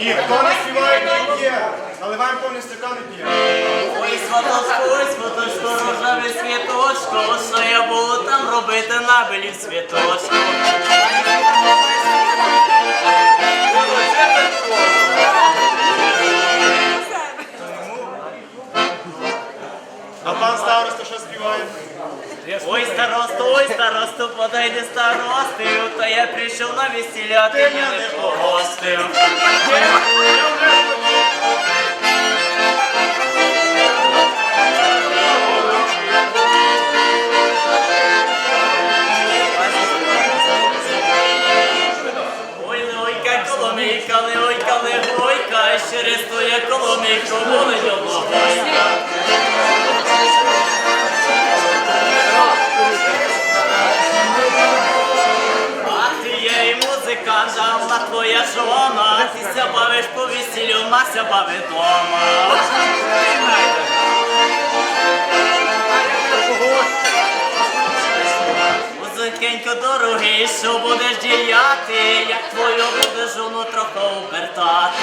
І хто не співає, той п'є. Наливаємо повний стакан і п'ємо. Ой, сваточко, ой, сваточко, рожевий світочко, що я буду там робити на белі світочку. А пан староста що співає? Ой, старосту, ой, старосту, подойди старостою, то я прийшов на весілля, ти мене не погостив. Ой, лойка, коломийка, лойка, легойка, ще рестує коломийку, волить облогойка. А музикант, твоя жона, ти ся бавиш по весіллю, мася бави дома. Музикенько дорогий, що будеш діяти, як твою будеш жону трохи обертати.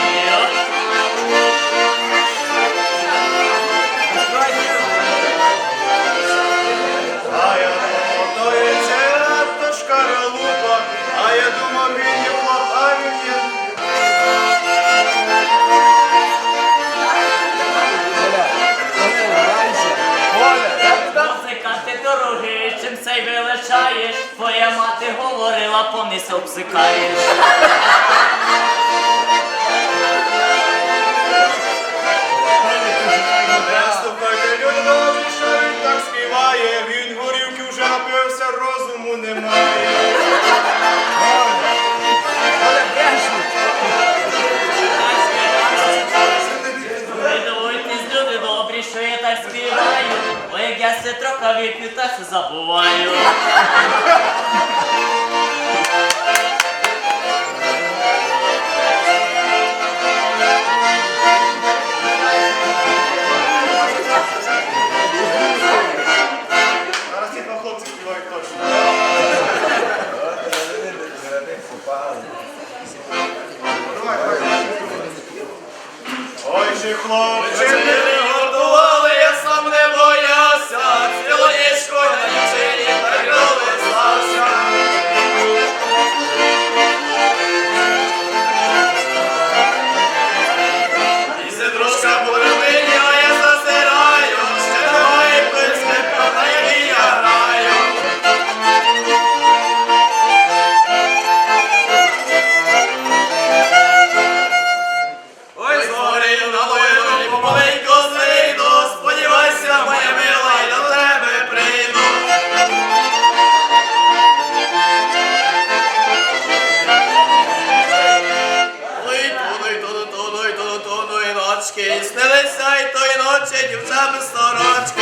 Я думав, він обсикаєш. Не слухайте, люди добрі, що він так співає, він горівки вже напився, розуму немає. Ви дивуйтесь, люди добрі, що я так співаю, бо як я се трохи вип'ю, та все забуваю. Ой, снилися й тої ночі дівчами сорочки.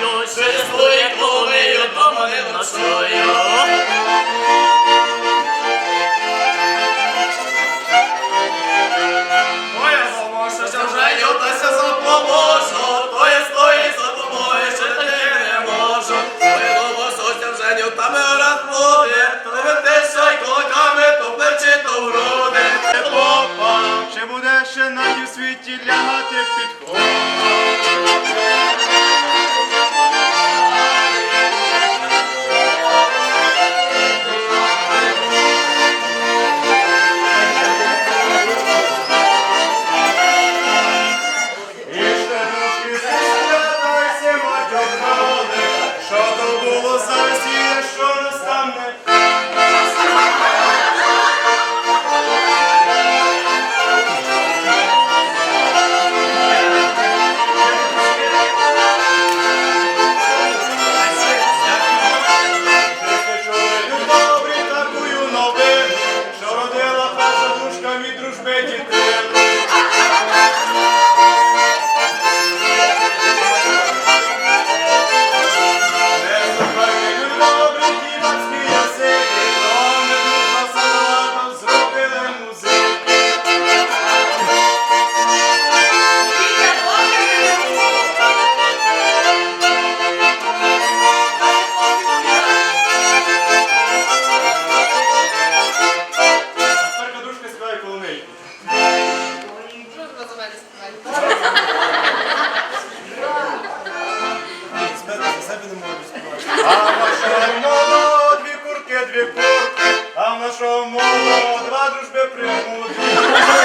нютами розплоди, то що й кулаками, то плечі, то в. Хлопа, Ще буде ще на тім світі лягати quadros me perguntam.